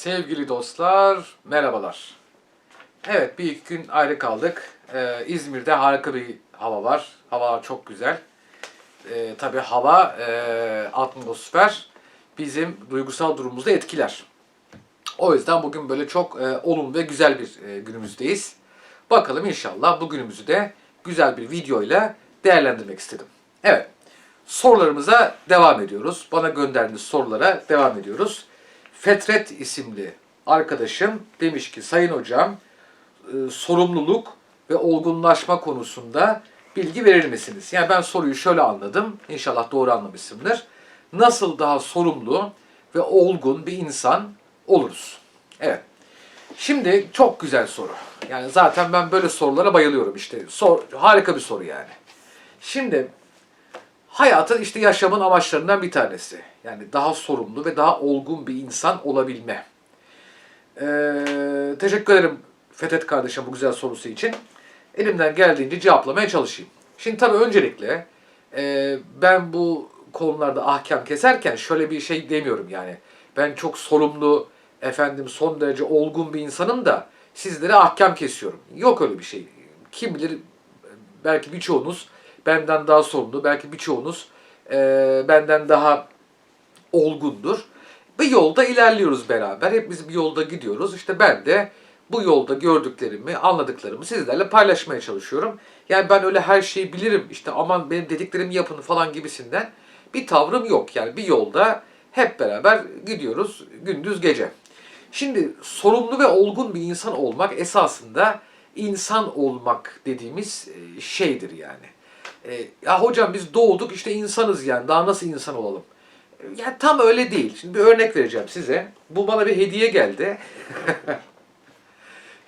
Sevgili dostlar, merhabalar. Evet, bir iki gün ayrı kaldık. Ee, İzmir'de harika bir hava var. Hava çok güzel. Ee, tabii hava, e, atmosfer bizim duygusal durumumuzu etkiler. O yüzden bugün böyle çok e, olumlu ve güzel bir e, günümüzdeyiz. Bakalım inşallah bu günümüzü de güzel bir videoyla değerlendirmek istedim. Evet, sorularımıza devam ediyoruz. Bana gönderdiğiniz sorulara devam ediyoruz. Fetret isimli arkadaşım demiş ki Sayın Hocam e, sorumluluk ve olgunlaşma konusunda bilgi verir misiniz? Yani ben soruyu şöyle anladım. İnşallah doğru anlamışsındır. Nasıl daha sorumlu ve olgun bir insan oluruz? Evet. Şimdi çok güzel soru. Yani zaten ben böyle sorulara bayılıyorum işte. Sor, harika bir soru yani. Şimdi hayatın işte yaşamın amaçlarından bir tanesi. Yani daha sorumlu ve daha olgun bir insan olabilme. Ee, teşekkür ederim Fethet kardeşim bu güzel sorusu için. Elimden geldiğince cevaplamaya çalışayım. Şimdi tabii öncelikle e, ben bu konularda ahkam keserken şöyle bir şey demiyorum yani. Ben çok sorumlu, efendim son derece olgun bir insanım da sizlere ahkam kesiyorum. Yok öyle bir şey. Kim bilir belki birçoğunuz benden daha sorumlu, belki birçoğunuz e, benden daha olgundur. Bir yolda ilerliyoruz beraber. Hepimiz bir yolda gidiyoruz. İşte ben de bu yolda gördüklerimi, anladıklarımı sizlerle paylaşmaya çalışıyorum. Yani ben öyle her şeyi bilirim, işte aman benim dediklerimi yapın falan gibisinden bir tavrım yok. Yani bir yolda hep beraber gidiyoruz gündüz gece. Şimdi sorumlu ve olgun bir insan olmak esasında insan olmak dediğimiz e, şeydir yani. E, ya hocam biz doğduk işte insanız yani daha nasıl insan olalım? E, Yani tam öyle değil. Şimdi bir örnek vereceğim size. Bu bana bir hediye geldi.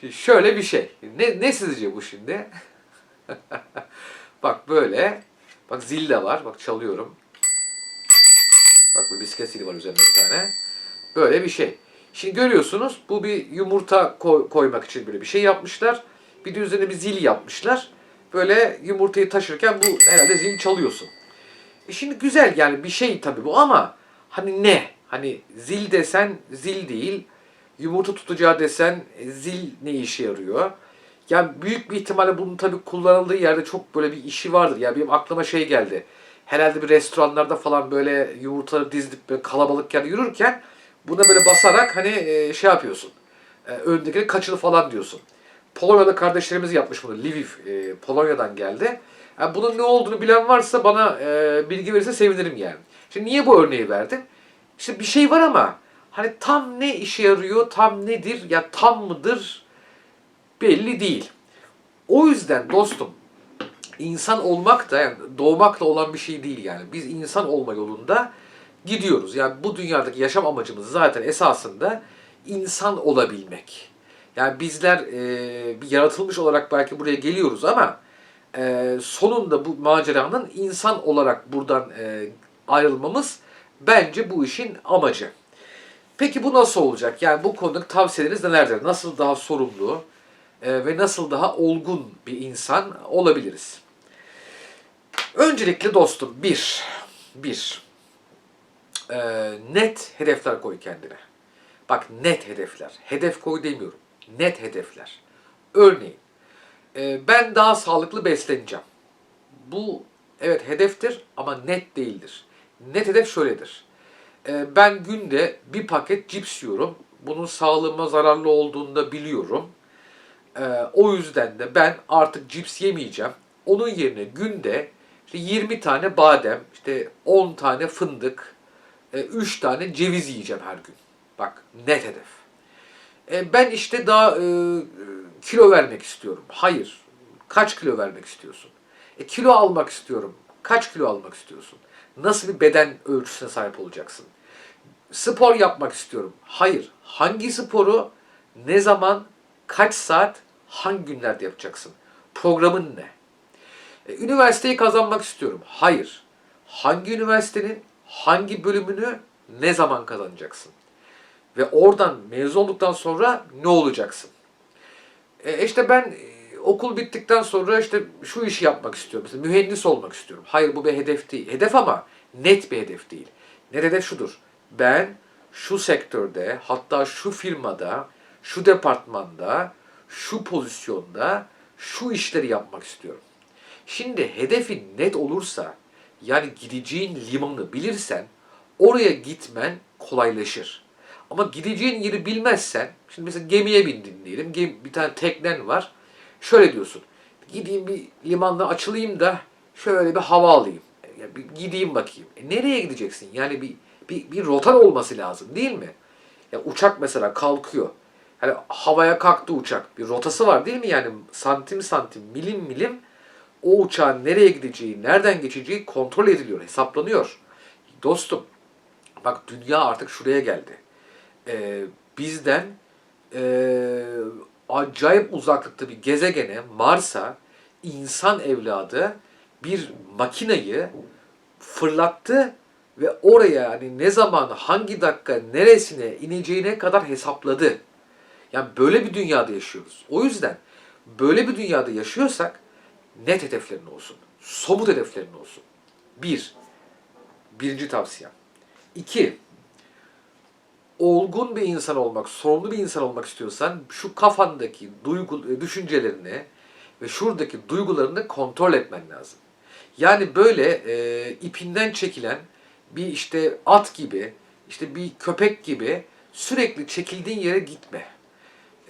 Şöyle bir şey. Ne, ne sizce bu şimdi? Bak böyle. Bak zil de var. Bak çalıyorum. Bak bir bisiklet zili var üzerinde bir tane. Böyle bir şey. Şimdi görüyorsunuz bu bir yumurta koy- koymak için böyle bir şey yapmışlar. Bir de üzerine bir zil yapmışlar. Böyle yumurtayı taşırken bu herhalde zil çalıyorsun. E şimdi güzel yani bir şey tabii bu ama hani ne? Hani zil desen zil değil. Yumurta tutacağı desen e, zil ne işe yarıyor? Yani büyük bir ihtimalle bunun tabii kullanıldığı yerde çok böyle bir işi vardır. Ya benim aklıma şey geldi. Herhalde bir restoranlarda falan böyle yumurtaları dizip böyle kalabalıkken yürürken buna böyle basarak hani e, şey yapıyorsun. E, öndekini kaçını falan diyorsun. Polonyalı kardeşlerimiz yapmış bunu. Lviv, e, Polonya'dan geldi. Yani bunun ne olduğunu bilen varsa bana e, bilgi verirse sevinirim yani. Şimdi niye bu örneği verdim? İşte bir şey var ama hani tam ne işe yarıyor, tam nedir, ya tam mıdır belli değil. O yüzden dostum insan olmak da yani doğmakla olan bir şey değil yani. Biz insan olma yolunda gidiyoruz. Yani bu dünyadaki yaşam amacımız zaten esasında insan olabilmek. Yani bizler e, bir yaratılmış olarak belki buraya geliyoruz ama e, sonunda bu maceranın insan olarak buradan e, ayrılmamız bence bu işin amacı. Peki bu nasıl olacak? Yani bu konudaki tavsiyeleriniz nelerdir? Nasıl daha sorumlu e, ve nasıl daha olgun bir insan olabiliriz? Öncelikle dostum bir, bir, e, net hedefler koy kendine. Bak net hedefler. Hedef koy demiyorum. Net hedefler. Örneğin e, ben daha sağlıklı besleneceğim. Bu evet hedeftir ama net değildir. Net hedef şöyledir. E, ben günde bir paket cips yiyorum. Bunun sağlığıma zararlı olduğunu da biliyorum. E, o yüzden de ben artık cips yemeyeceğim. Onun yerine günde işte 20 tane badem, işte 10 tane fındık, 3 tane ceviz yiyeceğim her gün. Bak net hedef. E, ben işte daha e, kilo vermek istiyorum. Hayır. Kaç kilo vermek istiyorsun? E, kilo almak istiyorum. Kaç kilo almak istiyorsun? Nasıl bir beden ölçüsüne sahip olacaksın? Spor yapmak istiyorum. Hayır. Hangi sporu, ne zaman, kaç saat, hangi günlerde yapacaksın? Programın ne? E, üniversiteyi kazanmak istiyorum. Hayır. Hangi üniversitenin, hangi bölümünü, ne zaman kazanacaksın? Ve oradan mezun olduktan sonra ne olacaksın? E işte ben e, okul bittikten sonra işte şu işi yapmak istiyorum. Mesela mühendis olmak istiyorum. Hayır bu bir hedef değil. Hedef ama net bir hedef değil. Net hedef şudur. Ben şu sektörde, hatta şu firmada, şu departmanda, şu pozisyonda şu işleri yapmak istiyorum. Şimdi hedefin net olursa, yani gideceğin limanı bilirsen, oraya gitmen kolaylaşır. Ama gideceğin yeri bilmezsen, şimdi mesela gemiye bindin diyelim, bir tane teknen var. Şöyle diyorsun, gideyim bir limanda açılayım da şöyle bir hava alayım. Ya bir gideyim bakayım. E nereye gideceksin? Yani bir, bir, bir rotan olması lazım değil mi? Ya uçak mesela kalkıyor. Hani havaya kalktı uçak. Bir rotası var değil mi? Yani santim santim, milim milim o uçağın nereye gideceği, nereden geçeceği kontrol ediliyor, hesaplanıyor. Dostum, bak dünya artık şuraya geldi. Ee, bizden ee, acayip uzaklıkta bir gezegene, Mars'a insan evladı bir makinayı fırlattı ve oraya hani ne zaman, hangi dakika, neresine ineceğine kadar hesapladı. Yani böyle bir dünyada yaşıyoruz. O yüzden böyle bir dünyada yaşıyorsak net hedeflerin olsun. Somut hedeflerin olsun. Bir, birinci tavsiyem. İki, olgun bir insan olmak, sorumlu bir insan olmak istiyorsan şu kafandaki duygu, düşüncelerini ve şuradaki duygularını kontrol etmen lazım. Yani böyle e, ipinden çekilen bir işte at gibi, işte bir köpek gibi sürekli çekildiğin yere gitme.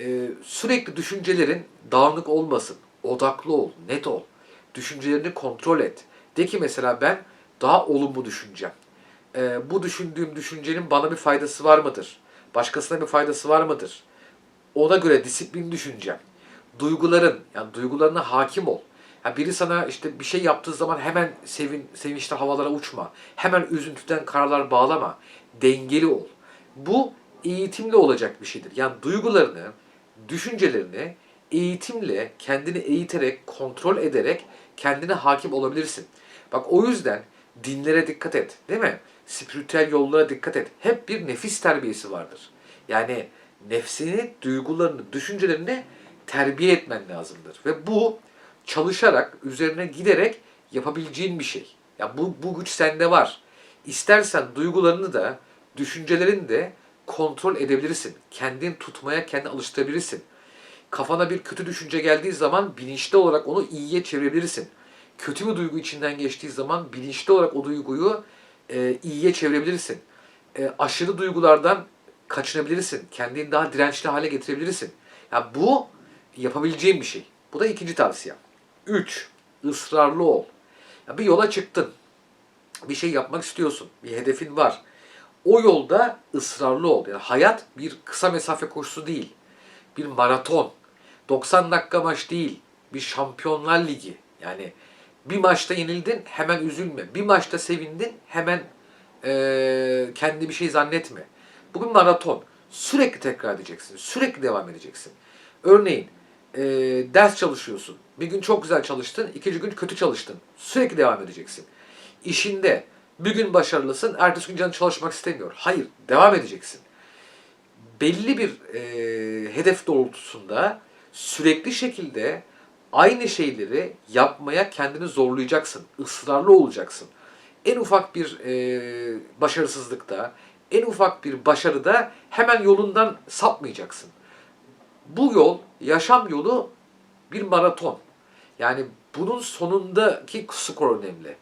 E, sürekli düşüncelerin dağınık olmasın. Odaklı ol, net ol. Düşüncelerini kontrol et. De ki mesela ben daha olumlu düşüneceğim. E, bu düşündüğüm düşüncenin bana bir faydası var mıdır? Başkasına bir faydası var mıdır? Ona göre disiplin düşüneceğim. Duyguların, yani duygularına hakim ol. Ya biri sana işte bir şey yaptığı zaman hemen sevin, sevinçli havalara uçma. Hemen üzüntüden karalar bağlama. Dengeli ol. Bu eğitimle olacak bir şeydir. Yani duygularını, düşüncelerini eğitimle, kendini eğiterek, kontrol ederek kendine hakim olabilirsin. Bak o yüzden dinlere dikkat et, değil mi? Spiritüel yollara dikkat et. Hep bir nefis terbiyesi vardır. Yani nefsini, duygularını, düşüncelerini terbiye etmen lazımdır. Ve bu çalışarak, üzerine giderek yapabileceğin bir şey. Ya bu, bu güç sende var. İstersen duygularını da, düşüncelerini de kontrol edebilirsin. Kendini tutmaya kendini alıştırabilirsin. Kafana bir kötü düşünce geldiği zaman bilinçli olarak onu iyiye çevirebilirsin. Kötü bir duygu içinden geçtiği zaman bilinçli olarak o duyguyu e, iyiye çevirebilirsin. E, aşırı duygulardan kaçınabilirsin. Kendini daha dirençli hale getirebilirsin. Ya bu yapabileceğin bir şey. Bu da ikinci tavsiyem. Üç, ısrarlı ol. Ya bir yola çıktın. Bir şey yapmak istiyorsun. Bir hedefin var. O yolda ısrarlı ol. Yani hayat bir kısa mesafe koşusu değil. Bir maraton. 90 dakika maç değil. Bir şampiyonlar ligi. Yani bir maçta yenildin hemen üzülme. Bir maçta sevindin hemen eee kendi bir şey zannetme. Bugün maraton. Sürekli tekrar edeceksin. Sürekli devam edeceksin. Örneğin eee, ders çalışıyorsun. Bir gün çok güzel çalıştın, ikinci gün kötü çalıştın. Sürekli devam edeceksin. İşinde bir gün başarılısın, ertesi gün canın çalışmak istemiyor. Hayır, devam edeceksin. Belli bir eee, hedef doğrultusunda sürekli şekilde aynı şeyleri yapmaya kendini zorlayacaksın. ısrarlı olacaksın. En ufak bir eee, başarısızlıkta, en ufak bir başarıda hemen yolundan sapmayacaksın. Bu yol, yaşam yolu bir maraton. Yani bunun sonundaki skor önemli.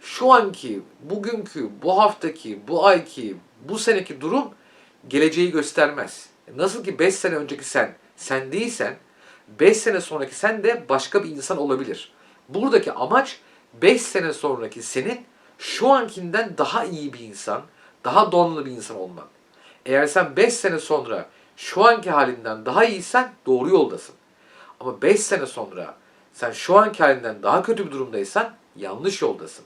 Şu anki, bugünkü, bu haftaki, bu ayki, bu seneki durum geleceği göstermez. Nasıl ki 5 sene önceki sen, sen değilsen, 5 sene sonraki sen de başka bir insan olabilir. Buradaki amaç 5 sene sonraki senin şu ankinden daha iyi bir insan, daha donanımlı bir insan olman. Eğer sen 5 sene sonra şu anki halinden daha iyisen doğru yoldasın. Ama 5 sene sonra sen şu anki halinden daha kötü bir durumdaysan yanlış yoldasın.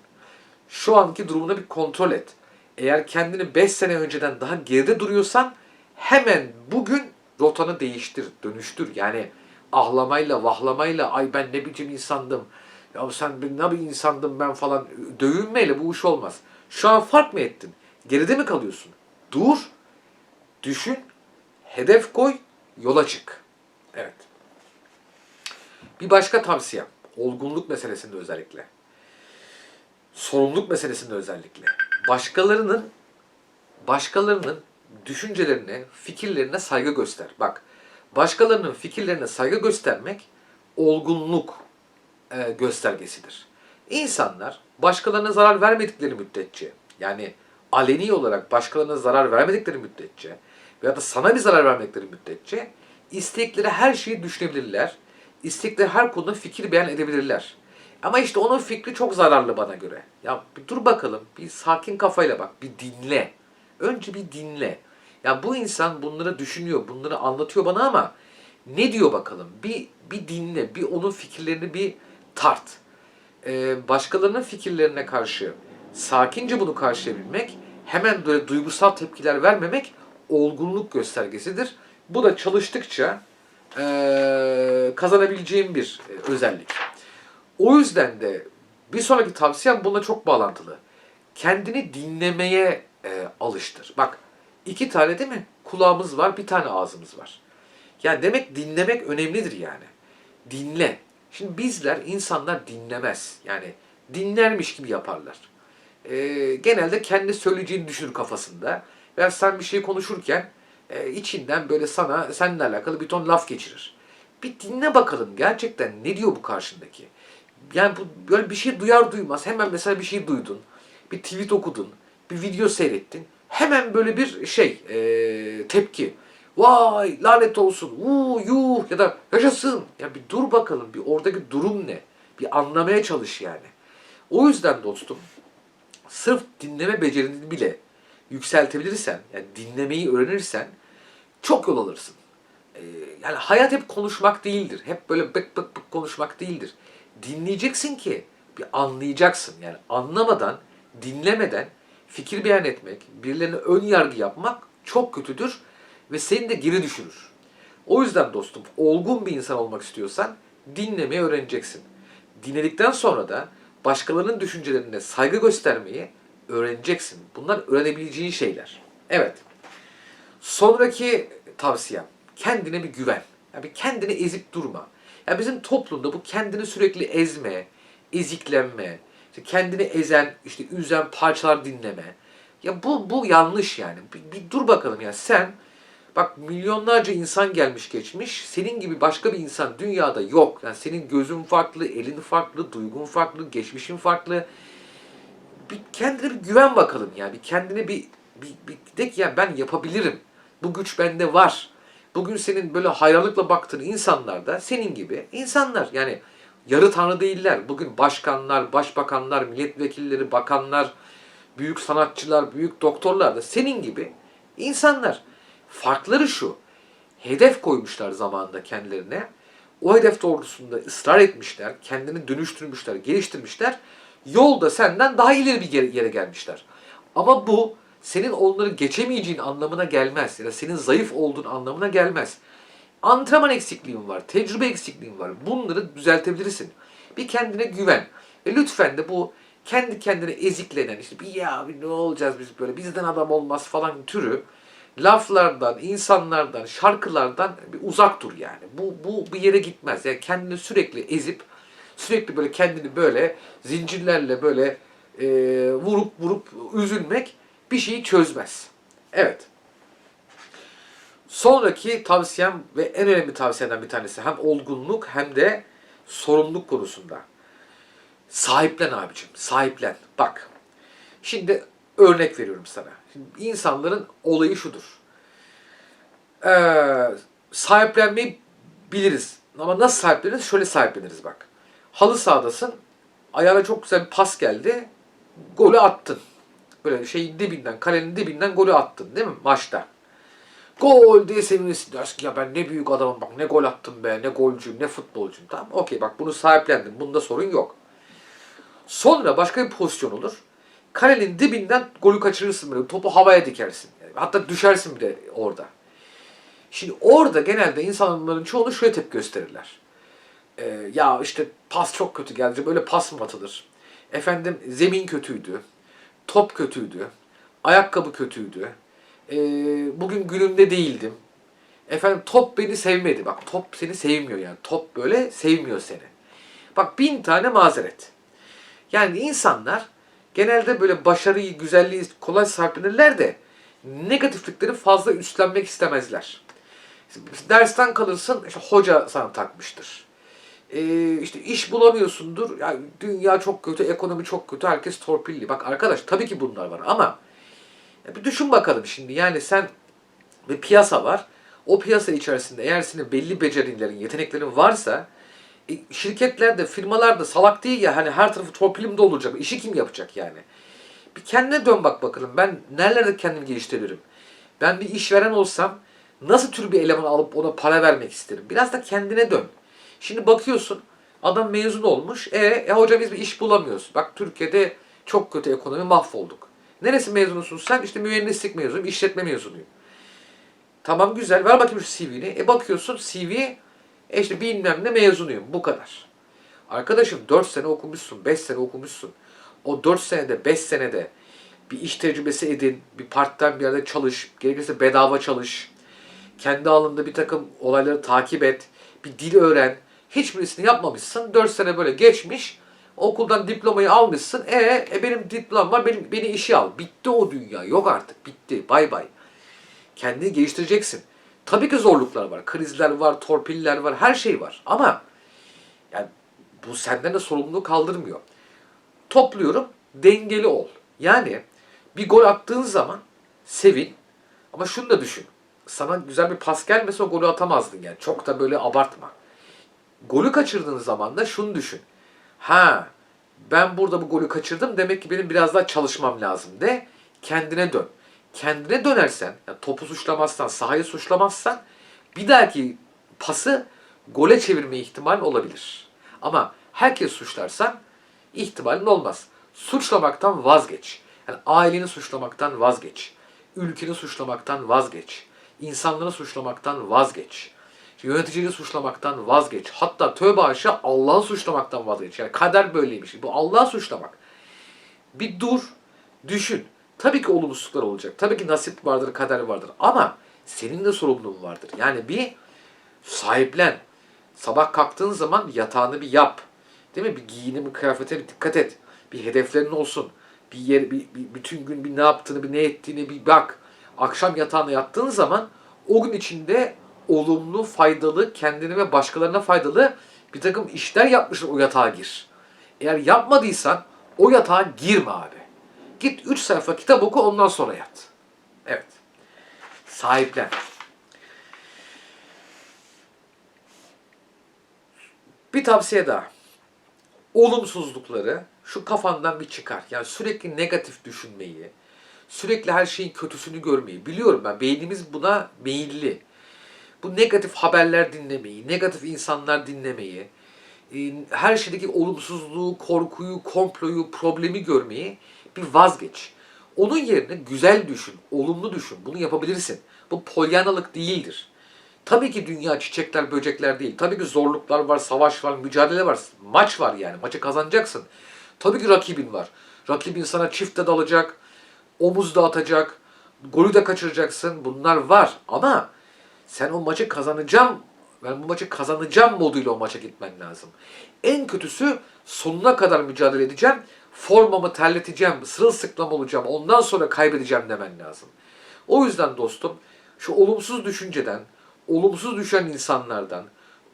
Şu anki durumunu bir kontrol et. Eğer kendini 5 sene önceden daha geride duruyorsan hemen bugün rotanı değiştir, dönüştür. Yani ahlamayla, vahlamayla ay ben ne biçim insandım, ya sen ne bir insandım ben falan dövünmeyle bu iş olmaz. Şu an fark mı ettin? Geride mi kalıyorsun? Dur, düşün, hedef koy, yola çık. Evet. Bir başka tavsiyem, olgunluk meselesinde özellikle. Sorumluluk meselesinde özellikle. Başkalarının başkalarının düşüncelerine, fikirlerine saygı göster. Bak, başkalarının fikirlerine saygı göstermek olgunluk e, göstergesidir. İnsanlar başkalarına zarar vermedikleri müddetçe, yani aleni olarak başkalarına zarar vermedikleri müddetçe veya da sana bir zarar vermedikleri müddetçe istekleri her şeyi düşünebilirler. İstekleri her konuda fikir beyan edebilirler. Ama işte onun fikri çok zararlı bana göre. Ya bir dur bakalım, bir sakin kafayla bak, bir dinle. Önce bir dinle. Ya bu insan bunları düşünüyor, bunları anlatıyor bana ama ne diyor bakalım? Bir bir dinle, bir onun fikirlerini bir tart. Ee, başkalarının fikirlerine karşı sakince bunu karşılayabilmek, hemen böyle duygusal tepkiler vermemek olgunluk göstergesidir. Bu da çalıştıkça eee, kazanabileceğim bir e, özellik. O yüzden de bir sonraki tavsiyem bununla çok bağlantılı. Kendini dinlemeye e, alıştır. Bak iki tane değil mi? Kulağımız var, bir tane ağzımız var. Yani demek dinlemek önemlidir yani. Dinle. Şimdi bizler insanlar dinlemez. Yani dinlermiş gibi yaparlar. E, genelde kendi söyleyeceğini düşünür kafasında. Veya sen bir şey konuşurken e, içinden böyle sana seninle alakalı bir ton laf geçirir. Bir dinle bakalım gerçekten ne diyor bu karşındaki. Yani bu böyle bir şey duyar duymaz hemen mesela bir şey duydun. Bir tweet okudun. Bir video seyrettin. Hemen böyle bir şey e, tepki. Vay lanet olsun. Uuu yuh ya da yaşasın. Ya bir dur bakalım bir oradaki durum ne? Bir anlamaya çalış yani. O yüzden dostum sırf dinleme becerini bile yükseltebilirsen, yani dinlemeyi öğrenirsen çok yol alırsın. Ee, yani hayat hep konuşmak değildir. Hep böyle bık bık bık konuşmak değildir. Dinleyeceksin ki bir anlayacaksın. Yani anlamadan, dinlemeden fikir beyan etmek, birilerine ön yargı yapmak çok kötüdür ve seni de geri düşürür. O yüzden dostum olgun bir insan olmak istiyorsan dinlemeyi öğreneceksin. Dinledikten sonra da başkalarının düşüncelerine saygı göstermeyi öğreneceksin. Bunlar öğrenebileceğin şeyler. Evet. Sonraki tavsiyem kendine bir güven. Ya bir kendini ezip durma. Ya bizim toplumda bu kendini sürekli ezme, eziklenme, işte kendini ezen, işte üzen parçalar dinleme. Ya bu bu yanlış yani. Bir, bir dur bakalım ya sen bak milyonlarca insan gelmiş geçmiş. Senin gibi başka bir insan dünyada yok. Yani senin gözün farklı, elin farklı, duygun farklı, geçmişin farklı. Bir kendine bir güven bakalım yani. Bir kendine bir bir, bir de ki ya ben yapabilirim. Bu güç bende var. Bugün senin böyle hayranlıkla baktığın insanlar da senin gibi insanlar. Yani yarı tanrı değiller. Bugün başkanlar, başbakanlar, milletvekilleri, bakanlar, büyük sanatçılar, büyük doktorlar da senin gibi insanlar. Farkları şu. Hedef koymuşlar zamanında kendilerine. O hedef doğrultusunda ısrar etmişler, kendini dönüştürmüşler, geliştirmişler. Yolda senden daha ileri bir yere- gelmişler. Ama bu senin onları geçemeyeceğin anlamına gelmez. Ya da senin zayıf olduğun anlamına gelmez. Antrenman eksikliğin var, tecrübe eksikliğin var. Bunları düzeltebilirsin. Bir kendine güven. Ve lütfen de bu kendi kendine eziklenen işte bir ya bir ne olacağız biz böyle bizden adam olmaz falan türü laflardan, insanlardan, şarkılardan bir uzak dur yani. Bu, bu bir yere gitmez. Yani kendini sürekli ezip sürekli böyle kendini böyle zincirlerle böyle e, vurup vurup üzülmek bir şeyi çözmez. Evet. Sonraki tavsiyem ve en önemli tavsiyeden bir tanesi hem olgunluk hem de sorumluluk konusunda. Sahiplen abicim, sahiplen. Bak, şimdi örnek veriyorum sana. Şimdi insanların olayı şudur. Ee, sahiplenmeyi biliriz. Ama nasıl sahipleniriz? Şöyle sahipleniriz bak. Halı sahadasın, ayağına çok güzel bir pas geldi, golü attın. Böyle şeyin dibinden, kalenin dibinden golü attın değil mi maçta? Gol diye sevinirsin. Dersin ki ya ben ne büyük adamım bak ne gol attım be, ne golcüyüm, ne futbolcuyum. Tamam okey bak bunu sahiplendim. Bunda sorun yok. Sonra başka bir pozisyon olur. Kalenin dibinden golü kaçırırsın böyle. Topu havaya dikersin. Hatta düşersin bile orada. Şimdi orada genelde insanların çoğunu şöyle tepki gösterirler. Ee, ya işte pas çok kötü geldi. Böyle pas mı atılır? Efendim zemin kötüydü. Top kötüydü. Ayakkabı kötüydü. Ee, bugün günümde değildim. Efendim top beni sevmedi. Bak top seni sevmiyor yani. Top böyle sevmiyor seni. Bak bin tane mazeret. Yani insanlar genelde böyle başarıyı, güzelliği kolay sahiplenirler de negatiflikleri fazla üstlenmek istemezler. Dersten kalırsın, işte hoca sana takmıştır. Ee, işte iş bulamıyorsundur, ya dünya çok kötü, ekonomi çok kötü, herkes torpilli. Bak arkadaş tabii ki bunlar var ama ya bir düşün bakalım şimdi yani sen bir piyasa var. O piyasa içerisinde eğer senin belli becerilerin, yeteneklerin varsa e, şirketler de firmalar da salak değil ya hani her tarafı torpilim de olacak. İşi kim yapacak yani? Bir kendine dön bak bakalım. Ben nerelerde kendimi geliştiririm? Ben bir işveren olsam nasıl tür bir eleman alıp ona para vermek isterim? Biraz da kendine dön. Şimdi bakıyorsun adam mezun olmuş. E, e hocam biz bir iş bulamıyoruz. Bak Türkiye'de çok kötü ekonomi mahvolduk. Neresi mezunusun sen? İşte mühendislik mezunuyum, işletme mezunuyum. Tamam güzel. Ver bakayım şu CV'ni. E bakıyorsun CV e işte bilmem ne mezunuyum. Bu kadar. Arkadaşım 4 sene okumuşsun, 5 sene okumuşsun. O 4 senede, 5 senede bir iş tecrübesi edin, bir part-time bir yerde çalış, gerekirse bedava çalış. Kendi alanında bir takım olayları takip et, bir dil öğren. Hiçbirisini yapmamışsın. 4 sene böyle geçmiş. Okuldan diplomayı almışsın. E, e benim diplom var, benim, beni işe al. Bitti o dünya. Yok artık. Bitti. Bay bay. Kendini geliştireceksin. Tabii ki zorluklar var. Krizler var, torpiller var, her şey var. Ama yani bu senden de sorumluluğu kaldırmıyor. Topluyorum, dengeli ol. Yani bir gol attığın zaman sevin. Ama şunu da düşün. Sana güzel bir pas gelmese o golü atamazdın yani. Çok da böyle abartma. Golü kaçırdığın zaman da şunu düşün. Ha ben burada bu golü kaçırdım demek ki benim biraz daha çalışmam lazım de kendine dön. Kendine dönersen, yani topu suçlamazsan, sahayı suçlamazsan bir dahaki pası gole çevirme ihtimal olabilir. Ama herkes suçlarsan ihtimalin olmaz. Suçlamaktan vazgeç. Yani aileni suçlamaktan vazgeç. Ülkeni suçlamaktan vazgeç. İnsanları suçlamaktan vazgeç. Yöneticiyi suçlamaktan vazgeç. Hatta tövbe aşağı Allah'ı suçlamaktan vazgeç. Yani kader böyleymiş. Bu Allah'ı suçlamak. Bir dur, düşün. Tabii ki olumsuzluklar olacak. Tabii ki nasip vardır, kader vardır. Ama senin de sorumluluğun vardır. Yani bir sahiplen. Sabah kalktığın zaman yatağını bir yap. Değil mi? Bir giyinimi, kıyafete bir dikkat et. Bir hedeflerin olsun. Bir yer, bir, bir, bütün gün bir ne yaptığını, bir ne ettiğini bir bak. Akşam yatağına yattığın zaman o gün içinde olumlu, faydalı, kendine ve başkalarına faydalı bir takım işler yapmışsın o yatağa gir. Eğer yapmadıysan o yatağa girme abi. Git 3 sayfa kitap oku ondan sonra yat. Evet. Sahiplen. Bir tavsiye daha. Olumsuzlukları şu kafandan bir çıkar. Yani sürekli negatif düşünmeyi, sürekli her şeyin kötüsünü görmeyi. Biliyorum ben beynimiz buna meyilli. Bu negatif haberler dinlemeyi, negatif insanlar dinlemeyi, e, her şeydeki olumsuzluğu, korkuyu, komployu, problemi görmeyi bir vazgeç. Onun yerine güzel düşün, olumlu düşün. Bunu yapabilirsin. Bu polyanalık değildir. Tabii ki dünya çiçekler, böcekler değil. Tabii ki zorluklar var, savaş var, mücadele var. Maç var yani. Maçı kazanacaksın. Tabii ki rakibin var. Rakibin sana çifte dalacak, omuz da atacak, golü de kaçıracaksın. Bunlar var. Ama sen o maçı kazanacağım, ben bu maçı kazanacağım moduyla o maça gitmen lazım. En kötüsü sonuna kadar mücadele edeceğim. Formamı terleteceğim, sırılsıklam olacağım, ondan sonra kaybedeceğim demen lazım. O yüzden dostum şu olumsuz düşünceden, olumsuz düşen insanlardan,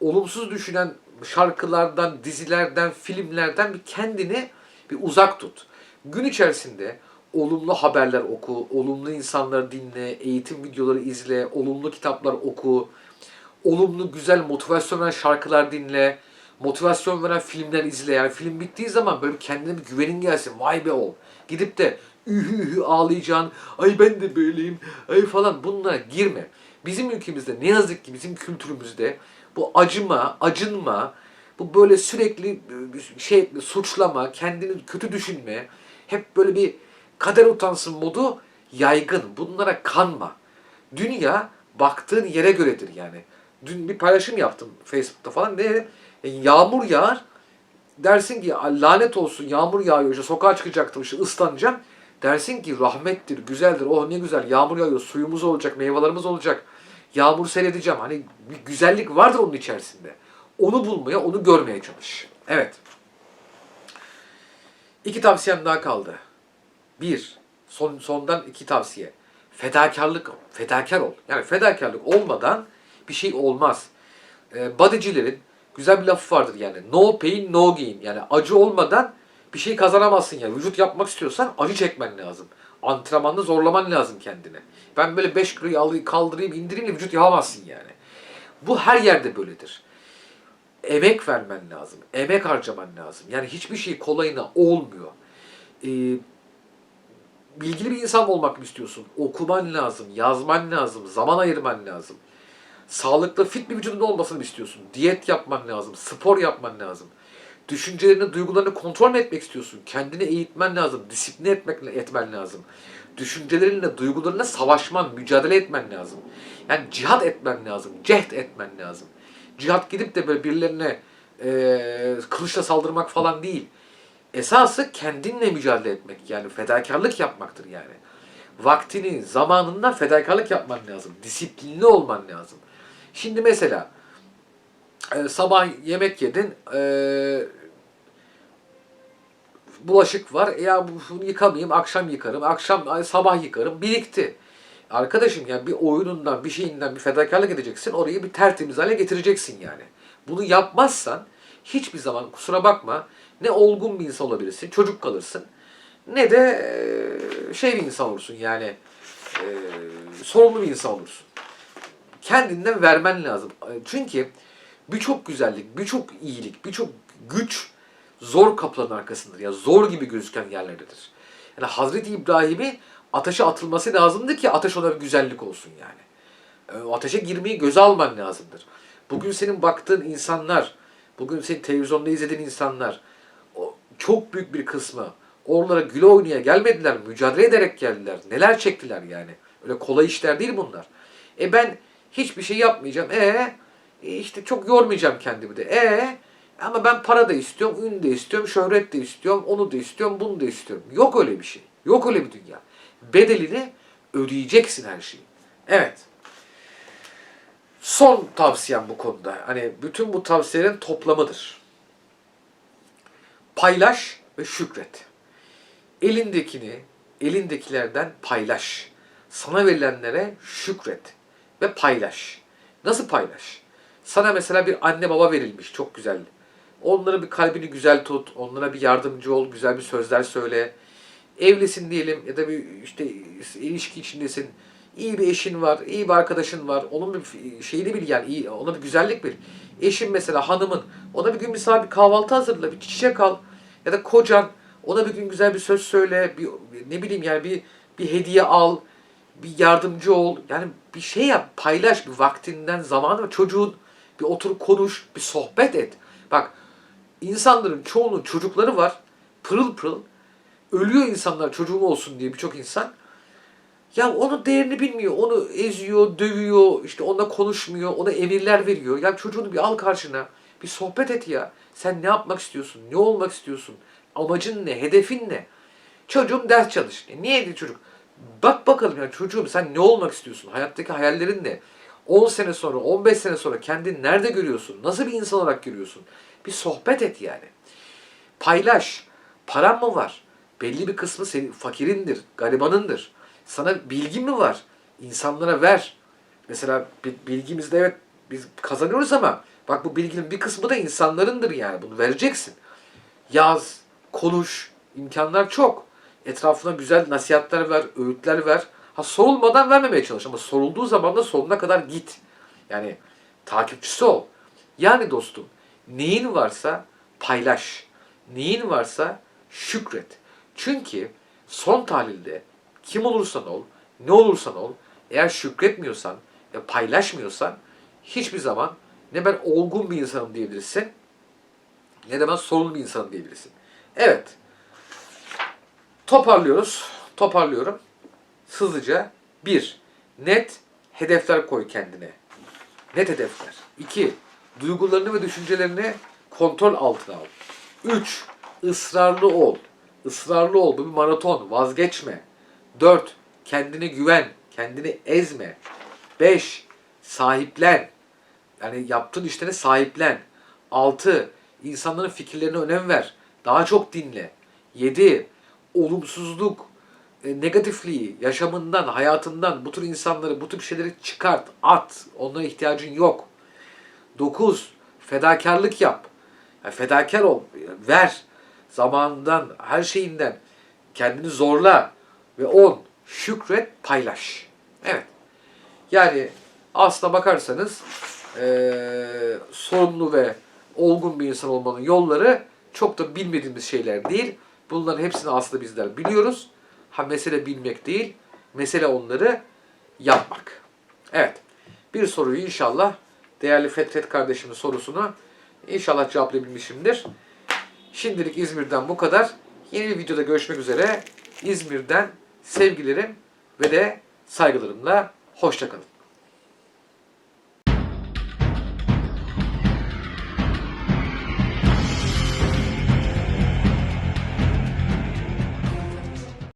olumsuz düşünen şarkılardan, dizilerden, filmlerden bir kendini bir uzak tut. Gün içerisinde olumlu haberler oku, olumlu insanları dinle, eğitim videoları izle, olumlu kitaplar oku, olumlu güzel motivasyon veren şarkılar dinle, motivasyon veren filmler izle. Yani film bittiği zaman böyle kendine bir güvenin gelsin. Vay be ol. Gidip de ühü ühü ağlayacaksın. Ay ben de böyleyim. Ay falan bunlara girme. Bizim ülkemizde ne yazık ki bizim kültürümüzde bu acıma, acınma, bu böyle sürekli şey suçlama, kendini kötü düşünme, hep böyle bir kader utansın modu yaygın. Bunlara kanma. Dünya baktığın yere göredir yani. Dün bir paylaşım yaptım Facebook'ta falan. Ne? E, yağmur yağar. Dersin ki lanet olsun yağmur yağıyor işte sokağa çıkacaktım işte ıslanacağım. Dersin ki rahmettir, güzeldir. Oh ne güzel yağmur yağıyor, suyumuz olacak, meyvelerimiz olacak. Yağmur seyredeceğim. Hani bir güzellik vardır onun içerisinde. Onu bulmaya, onu görmeye çalış. Evet. İki tavsiyem daha kaldı. Bir, son, sondan iki tavsiye. fedakarlık, fedakar ol. Yani fedakarlık olmadan bir şey olmaz. Ee, bodycilerin güzel bir lafı vardır yani. No pain, no gain. Yani acı olmadan bir şey kazanamazsın yani. Vücut yapmak istiyorsan acı çekmen lazım. Antrenmanda zorlaman lazım kendini. Ben böyle 5 kiloyu alayım, kaldırayım, indireyim de vücut yapamazsın yani. Bu her yerde böyledir. Emek vermen lazım. Emek harcaman lazım. Yani hiçbir şey kolayına olmuyor. Ee, bilgili bir insan olmak mı istiyorsun? Okuman lazım, yazman lazım, zaman ayırman lazım. Sağlıklı, fit bir vücudun olmasını mı istiyorsun? Diyet yapman lazım, spor yapman lazım. Düşüncelerini, duygularını kontrol mü etmek istiyorsun? Kendini eğitmen lazım, disipline etmek, etmen lazım. Düşüncelerinle, duygularına savaşman, mücadele etmen lazım. Yani cihat etmen lazım, cehd etmen lazım. Cihat gidip de böyle birilerine eee kılıçla saldırmak falan değil. Esası kendinle mücadele etmek yani fedakarlık yapmaktır yani. Vaktini, zamanından fedakarlık yapman lazım. Disiplinli olman lazım. Şimdi mesela e, sabah yemek yedin, e, bulaşık var. Ya bunu yıkamayayım, akşam yıkarım, akşam sabah yıkarım. Birikti. Arkadaşım yani bir oyunundan, bir şeyinden bir fedakarlık edeceksin. Orayı bir tertemiz hale getireceksin yani. Bunu yapmazsan hiçbir zaman kusura bakma ne olgun bir insan olabilirsin, çocuk kalırsın. Ne de şey bir insan olursun yani e, sorumlu bir insan olursun. Kendinden vermen lazım. Çünkü birçok güzellik, birçok iyilik, birçok güç zor kapıların arkasındadır. Ya zor gibi gözüken yerlerdedir. Yani Hazreti İbrahim'i ateşe atılması lazımdı ki ateş ona bir güzellik olsun yani. O ateşe girmeyi göze alman lazımdır. Bugün senin baktığın insanlar, bugün senin televizyonda izlediğin insanlar, çok büyük bir kısmı oralara güle oynaya gelmediler, mücadele ederek geldiler. Neler çektiler yani. Öyle kolay işler değil bunlar. E ben hiçbir şey yapmayacağım. E e işte çok yormayacağım kendimi de. E ama ben para da istiyorum, ün de istiyorum, şöhret de istiyorum, onu da istiyorum, bunu da istiyorum. Yok öyle bir şey. Yok öyle bir dünya. Bedelini ödeyeceksin her şeyi. Evet. Son tavsiyem bu konuda. Hani bütün bu tavsiyelerin toplamıdır. Paylaş ve şükret. Elindekini, elindekilerden paylaş. Sana verilenlere şükret ve paylaş. Nasıl paylaş? Sana mesela bir anne baba verilmiş çok güzel. Onlara bir kalbini güzel tut, onlara bir yardımcı ol, güzel bir sözler söyle. Evlisin diyelim ya da bir işte ilişki içindesin. İyi bir eşin var, iyi bir arkadaşın var. Onun bir şeyini bil yani, iyi, ona bir güzellik bil. Eşin mesela hanımın, ona bir gün mesela bir kahvaltı hazırla, bir çiçek al. Ya da kocan, ona bir gün güzel bir söz söyle, bir ne bileyim yani bir bir hediye al, bir yardımcı ol. Yani bir şey yap, paylaş bir vaktinden, zamanı çocuğun bir otur konuş, bir sohbet et. Bak insanların çoğunun çocukları var. Pırıl pırıl. Ölüyor insanlar çocuğum olsun diye birçok insan. Ya onun değerini bilmiyor. Onu eziyor, dövüyor, işte onunla konuşmuyor, ona emirler veriyor. Ya çocuğunu bir al karşına. Bir sohbet et ya. Sen ne yapmak istiyorsun? Ne olmak istiyorsun? Amacın ne? Hedefin ne? Çocuğum ders çalış. E niye dedi çocuk? Bak bakalım ya çocuğum sen ne olmak istiyorsun? Hayattaki hayallerin ne? 10 sene sonra, 15 sene sonra kendini nerede görüyorsun? Nasıl bir insan olarak görüyorsun? Bir sohbet et yani. Paylaş. Paran mı var? Belli bir kısmı senin fakirindir, garibanındır. Sana bilgi mi var? İnsanlara ver. Mesela bi- bilgimizde evet biz kazanıyoruz ama bak bu bilginin bir kısmı da insanlarındır yani. Bunu vereceksin. Yaz, konuş. imkanlar çok. Etrafına güzel nasihatler ver, öğütler ver. Ha sorulmadan vermemeye çalış ama sorulduğu zaman da sonuna kadar git. Yani takipçisi ol. Yani dostum neyin varsa paylaş. Neyin varsa şükret. Çünkü son tahlilde kim olursan ol, ne olursan ol, eğer şükretmiyorsan ve paylaşmıyorsan hiçbir zaman ne ben olgun bir insanım diyebilirsin ne de ben sorunlu bir insanım diyebilirsin. Evet. Toparlıyoruz. Toparlıyorum. Hızlıca. Bir, net hedefler koy kendine. Net hedefler. İki, duygularını ve düşüncelerini kontrol altına al. Üç, ısrarlı ol. Israrlı ol. Bu bir maraton. Vazgeçme. Dört, kendine güven. Kendini ezme. Beş, sahiplen. Yani yaptığın işlerine sahiplen. Altı, insanların fikirlerine önem ver. Daha çok dinle. Yedi, olumsuzluk, e, negatifliği, yaşamından, hayatından bu tür insanları, bu tür şeyleri çıkart, at. Onlara ihtiyacın yok. 9. Fedakarlık yap. Yani fedakar ol, ver. Zamanından, her şeyinden. Kendini zorla. Ve 10. Şükret, paylaş. Evet. Yani aslına bakarsanız eee sorumlu ve olgun bir insan olmanın yolları çok da bilmediğimiz şeyler değil. Bunların hepsini aslında bizler biliyoruz. Ha mesele bilmek değil, mesele onları yapmak. Evet. Bir soruyu inşallah değerli Fetret kardeşimin sorusunu inşallah cevaplayabilmişimdir. Şimdilik İzmir'den bu kadar. Yeni bir videoda görüşmek üzere. İzmir'den sevgilerim ve de saygılarımla hoşçakalın.